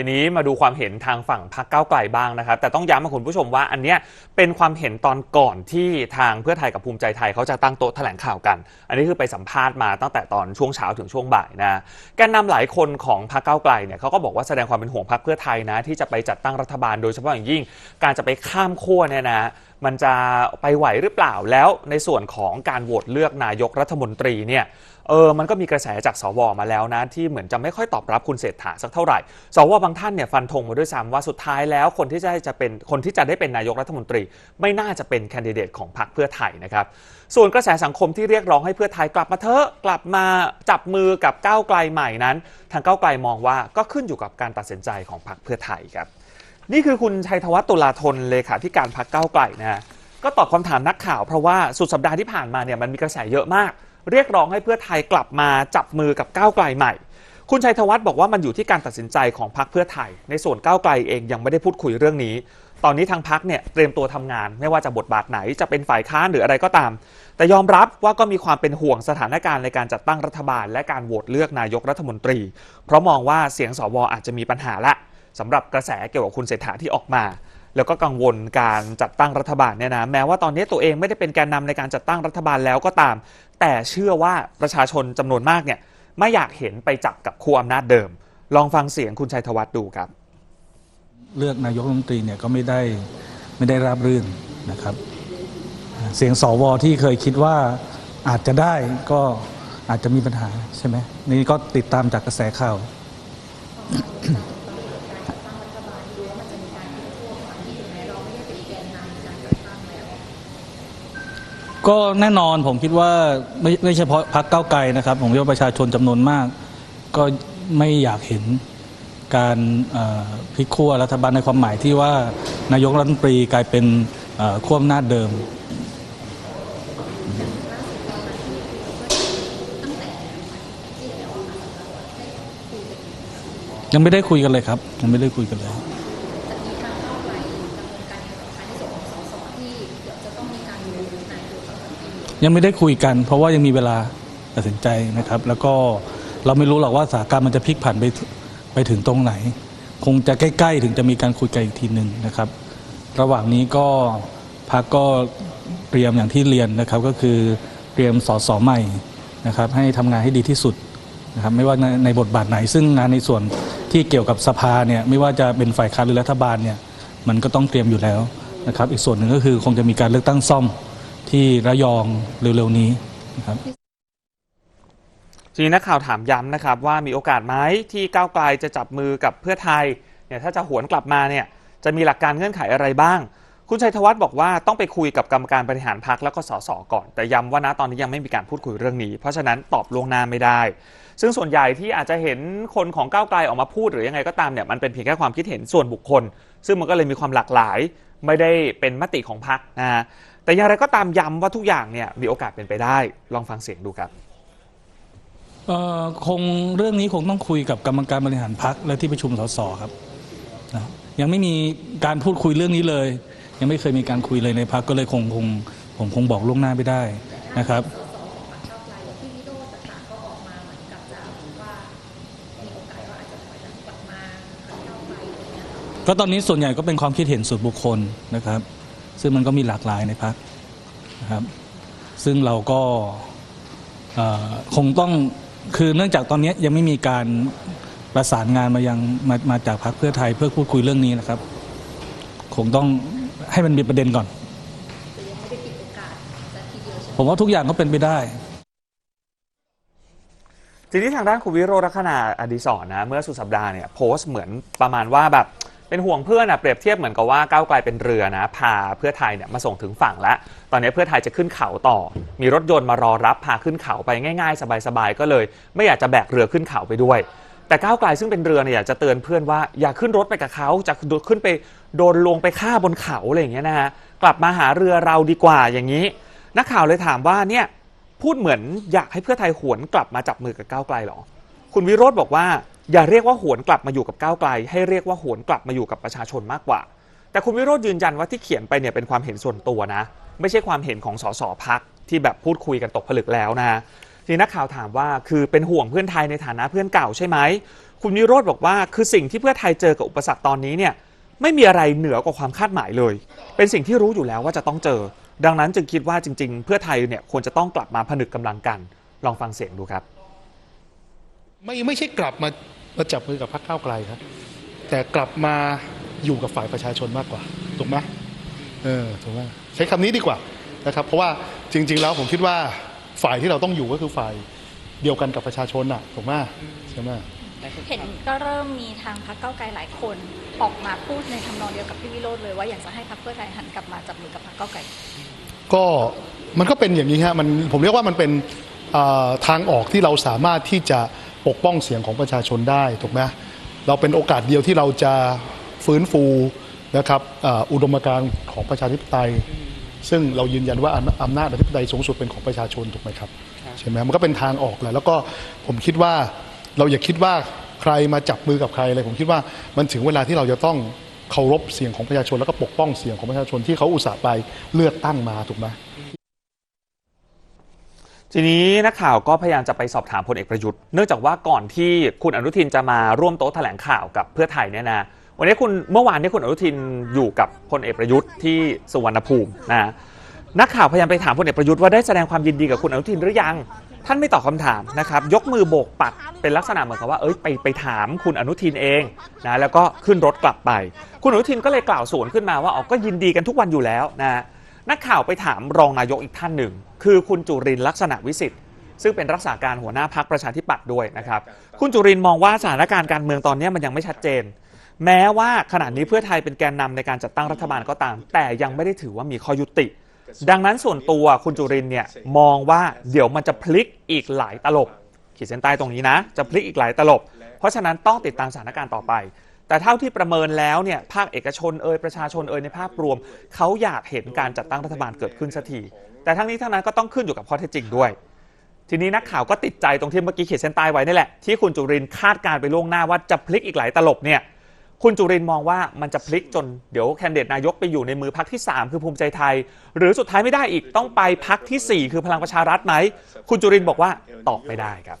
ทีนี้มาดูความเห็นทางฝั่งพรรคก้าวไกลบ้างนะครับ แต่ต้องย้ำกับคุณผู้ชมว่าอันเนี้ยเป็นความเห็นตอนก่อนที่ทางเพื่อไทยกับภูมิใจไทยเขาจะตั้งโต๊ะแถลงข่าวกัน อันนี้คือไปสัมภาษณ์มาตั้งแต่ตอนช่วงเช้าถึงช่วงบ่ายนะแกนนำหลายคนของพรรคก้าวไกลเนี่ยเขาก็บอกว่าแสดงความเป็นห่วงพรรคเพื่อไทยนะ ที่จะไปจัดตั้งรัฐบาลโดยเฉพาะอย่างยิ่ง การจะไปข้ามขั้วเนี่ยนะมันจะไปไหวหรือเปล่าแล้วในส่วนของการโหวตเลือกนายกรัฐมนตรีเนี่ย เออมันก็มีกระแสจากสวมาแล้วนะที่เหมือนจะไม่ค่อยตอบรับคุณเศรษฐาสักเท่าไหร่ สวบางท่านเนี่ยฟันธงมาด้วยซ้ำว่าสุดท้ายแล้วคนที่จะจะเป็นคนที่จะได้เป็นนายกรัฐมนตรี ไม่น่าจะเป็นแคนดิเดตของพรรคเพื่อไทยนะครับส่วนกระแสสังคมที่เรียกร้องให้เพื่อไทยกลับมาเถอะกลับมาจับมือกับก้าวไกลใหม่นั้น ทางก้าวไกลมองว่าก็ขึ้นอยู่กับการตัดสินใจของพรรคเพื่อไทยครับนี่คือคุณชัยธวัฒน์ตุลาธนเลขาธิการพรรคก้าวไกลนะฮะก็ตอบคำถามนักข่าวเพราะว่าสุดสัปดาห์ที่ผ่านมาเนี่ยมันมีกระแสเยอะมาก เรียกร้องให้เพื่อไทยกลับมาจับมือกับก้าวไกลใหม่ คุณชัยธวัฒน์บอกว่ามันอยู่ที่การตัดสินใจของพรรคเพื่อไทย ในส่วนก้าวไกลเองยังไม่ได้พูดคุยเรื่องนี้ ตอนนี้ทางพรรคเนี่ยเตรียมตัวทำงาน ไม่ว่าจะบทบาทไหนจะเป็นฝ่ายค้านหรืออะไรก็ตาม แต่ยอมรับว่าก็มีความเป็นห่วงสถานการณ์ในการจัดตั้งรัฐบาล และการโหวตเลือกนายกรัฐมนตรี เพราะมองว่าเสียงสวอาจจะมีปัญหาละสำหรับกระแสเกี่ยวกับคุณเศรษฐาที่ออกมา แล้วก็กังวลการจัดตั้งรัฐบาลเนี่ยนะแม้ว่าตอนนี้ตัวเองไม่ได้เป็นแกนนำในการจัดตั้งรัฐบาลแล้วก็ตาม แต่เชื่อว่าประชาชนจำนวนมากเนี่ยไม่อยากเห็นไปจับกับคู่อำนาจเดิม ลองฟังเสียงคุณชัยธวัฒน์ดูครับ เลือกนายกรัฐมนตรีเนี่ยก็ไม่ได้ไม่ได้ราบรื่นนะครับ เสียงสวที่เคยคิดว่าอาจจะได้ก็อาจจะมีปัญหาใช่ไหมนี่ก็ติดตามจากกระแสข่าว ก็แน่นอนผมคิดว่าไม่ไม่เฉพาะพรรคก้าวไกลนะครับ ผมคิดว่าประชาชนจำนวนมาก ก็ไม่อยากเห็นการเอ่อพลิกขั้วรัฐบาลในความหมายที่ว่านายกรัฐมนตรีกลายเป็นเอ่อขั้วอำนาจเดิม ยังไม่ได้คุยกันเลยครับ ยังไม่ได้คุยกันเลยยังมีการ ยังไม่ได้คุยกัน เพราะว่ายังมีเวลาตัดสินใจนะครับ แล้วก็เราไม่รู้หรอกว่าสถานการณ์มันจะพลิกผันไปไปถึงตรงไหน คงจะใกล้ ๆ ถึงจะมีการคุยกันอีกทีหนึ่งนะครับ ระหว่างนี้ก็พักก็เตรียมอย่างที่เรียนนะครับก็คือเตรียมสอสอใหม่นะครับให้ทำงานให้ดีที่สุดนะครับไม่ว่าในบทบาทไหน ซึ่งงานในส่วนที่เกี่ยวกับสภาเนี่ยไม่ว่าจะเป็นฝ่ายค้านหรือรัฐบาลเนี่ยมันก็ต้องเตรียมอยู่แล้วนะครับ อีกส่วนหนึ่งก็คือคงจะมีการเลือกตั้งซ่อม ที่ระยองเร็วๆนี้นะครับทีนี้นักข่าวถามย้ำนะครับว่ามีโอกาสไหมที่ก้าวไกลจะจับมือกับเพื่อไทยเนี่ยถ้าจะหวนกลับมาเนี่ยจะมีหลักการเงื่อนไขอะไรบ้าง คุณชัยธวัฒน์บอกว่าต้องไปคุยกับกรรมการบริหารพรรคแล้วก็สสก่อน แต่ย้ำว่านะตอนนี้ยังไม่มีการพูดคุยเรื่องนี้ เพราะฉะนั้นตอบล่วงหน้าไม่ได้ ซึ่งส่วนใหญ่ที่อาจจะเห็นคนของก้าวไกลออกมาพูดหรือยังไงก็ตามเนี่ยมันเป็นเพียงแค่ความคิดเห็นส่วนบุคคล ซึ่งมันก็เลยมีความหลากหลาย ไม่ได้เป็นมติของพรรคนะฮะแต่อย่างไรก็ตามย้ำว่าทุกอย่างเนี่ยมีโอกาสเป็นไปได้ ลองฟังเสียงดูครับเอ่อคงเรื่องนี้คงต้องคุยกับกรรมการบริหารพรรคและที่ประชุมสสครับนะยังไม่มีการพูดคุยเรื่องนี้เลย ยังไม่เคยมีการคุยเลยในพักก็เลยคงคงผมคงบอกล่วงหน้าไม่ได้นะครับ ก็ตอนนี้ส่วนใหญ่ก็เป็นความคิดเห็นส่วนบุคคลนะครับ ซึ่งมันก็มีหลากหลายในพักนะครับ ซึ่งเราก็คงต้องคือเนื่องจากตอนนี้ยังไม่มีการประสานงานมายังมามาจากพรรคเพื่อไทยเพื่อพูดคุยเรื่องนี้นะครับ คงต้องให้มันมีประเด็นก่อน ผมว่าทุกอย่างก็เป็นไปได้ทีนี้ทางด้านคุณวิโรจน์ลักษณะอดีศรนะ เมื่อสุดสัปดาห์เนี่ยโพสต์เหมือนประมาณว่าแบบ เป็นห่วงเพื่อนอะเปรียบเทียบเหมือนกับว่าก้าวไกลเป็นเรือนะ พาเพื่อไทยเนี่ยมาส่งถึงฝั่งแล้ว ตอนนี้เพื่อไทยจะขึ้นเขาต่อ มีรถยนต์มารอรับพาขึ้นเขาไปง่าย ๆ สบายๆก็เลย ไม่อยากจะแบกเรือขึ้นเขาไปด้วย แต่ก้าวไกลซึ่งเป็นเรือเนี่ยอยากจะเตือนเพื่อนว่าอย่าขึ้นรถไปกับเขาจะขึ้นไปโดนลงไปฆ่าบนเขาอะไรอย่างเงี้ยนะฮะกลับมาหาเรือเราดีกว่าอย่างนี้ นักข่าวเลยถามว่าเนี่ยพูดเหมือนอยากให้เพื่อไทยหวนกลับมาจับมือกับก้าวไกลหรอ คุณวิโรธบอกว่า อย่าเรียกว่าหวนกลับมาอยู่กับก้าวไกล ให้เรียกว่าหวนกลับมาอยู่กับประชาชนมากกว่า แต่คุณวิโรธยืนยันว่าที่เขียนไปเนี่ยเป็นความเห็นส่วนตัวนะ ไม่ใช่ความเห็นของสสพักที่แบบพูดคุยกันตกผลึกแล้วนะทีนักข่าวถามว่าคือเป็นห่วงเพื่อนไทยในฐานะเพื่อนเก่าใช่ไหมคุณวิโรธบอกว่าคือสิ่งที่เพื่อไทยเจอกับอุปสรรคตอนนี้เนี่ยไม่มีอะไรเหนือกว่าความคาดหมายเลย เป็นสิ่งที่รู้อยู่แล้วว่าจะต้องเจอ ดังนั้นจึงคิดว่าจริง ๆ เพื่อไทยเนี่ยควรจะต้องกลับมาผนึกกำลังกัน ลองฟังเสียงดูครับ ไม่ไม่ใช่กลับมา มาจับมือกับพรรคก้าวไกลครับ แต่กลับมาอยู่กับฝ่ายประชาชนมากกว่าถูกไหมเออถูกไหมใช้คำนี้ดีกว่านะครับ เพราะว่าจริง ๆ แล้วผมคิดว่าฝ่ายที่เราต้องอยู่ก็คือฝ่ายเดียวกันกับประชาชนน่ะถูกไหมใช่ไหมเห็นก็เริ่มมีทางพรรคเก้าวไกลหลายคนออกมาพูดในทำนองเดียวกับพี่วิโรธเลยว่าอยากจะให้พรรคเพื่อไทยหันกลับมาจับมือกับพรรคเก้าวไกลก็มันก็เป็นอย่างนี้ฮะมันผมเรียกว่ามันเป็นเอ่อทางออกที่เราสามารถที่จะ ปกป้องเสียงของประชาชนได้ถูกไหมเราเป็นโอกาสเดียวที่เราจะฟื้นฟูนะครับอุดมการณ์ของประชาธิปไตย ซึ่งเรายืนยันว่าอำนาจอธิปไตยสูงสุดเป็นของประชาชนถูกไหมครับใช่ไหมมันก็เป็นทางออกแหละแล้วก็ผมคิดว่าเราอย่าคิดว่าใครมาจับมือกับใครเลยผมคิดว่ามันถึงเวลาที่เราจะต้องเคารพเสียงของประชาชนแล้วก็ปกป้องเสียงของประชาชนที่เขาอุตส่าห์ไปเลือกตั้งมาถูกไหม ทีนี้นักข่าวก็พยายามจะไปสอบถามพลเอกประยุทธ์ เนื่องจากว่าก่อนที่คุณอนุทินจะมาร่วมโต๊ะแถลงข่าวกับเพื่อไทยเนี่ยนะวันนี้คุณเมื่อวานนี้คุณอนุทินอยู่กับพลเอกประยุทธ์ที่สุวรรณภูมินะนักข่าวพยายามไปถามพลเอกประยุทธ์ว่าได้แสดงความยินดีกับคุณอนุทินหรือยัง ท่านไม่ตอบคำถามนะครับ ยกมือโบกปัดเป็นลักษณะเหมือนกับว่าเอ้ยไปไปถามคุณอนุทินเองนะแล้วก็ขึ้นรถกลับไป คุณอนุทินก็เลยกล่าวสวนขึ้นมาว่าอ๋อก็ยินดีกันทุกวันอยู่แล้วนะ นักข่าวไปถามรองนายกอีกท่านหนึ่ง คือคุณจุรินลักษณะวิสิทธิ์ซึ่งเป็นรักษาการหัวหน้าพักประชาธิปัตย์ด้วยนะครับ คุณจุรินมองว่าสถานการณ์การเมืองตอนนี้มันยังไม่ชัดเจน แม้ว่าขณะนี้เพื่อไทยเป็นแกนนำในการจัดตั้งรัฐบาลก็ตาม แต่ยังไม่ได้ถือว่ามีข้อยุติ ดังนั้นส่วนตัวคุณจุรินเนี่ยมองว่าเดี๋ยวมันจะพลิกอีกหลายตลบขีดเส้นใต้ตรงนี้นะ จะพลิกอีกหลายตลบ เพราะฉะนั้นต้องติดตามสถานการณ์ต่อไป แต่เท่าที่ประเมินแล้วเนี่ยภาคเอกชนเอ่ยประชาชนเอ่ยในภาพรวม เขาอยากเห็นการจัดตั้งรัฐบาลเกิดขึ้นสักทีแต่ทั้งนี้ทั้งนั้นก็ต้องขึ้นอยู่กับข้อเท็จจริงด้วย ทีนี้นักข่าวก็ติดใจตรงที่เมื่อกี้เขีดเส้นใต้ไว้นี่แหละที่คุณจุรินคาดการณ์ไปล่วงหน้าว่าจะพลิกอีกหลายตลบเนี่ยคุณจุรินมองว่ามันจะพลิกจนเดี๋ยวแคนดิเดตนายกไปอยู่ในมือพักที่ 3 คือภูมิใจไทย หรือสุดท้ายไม่ได้อีกต้องไปพักทีสี่4 คือพลังประชารัฐไหมคุณจุรินบอกว่าตอบไม่ได้ครับ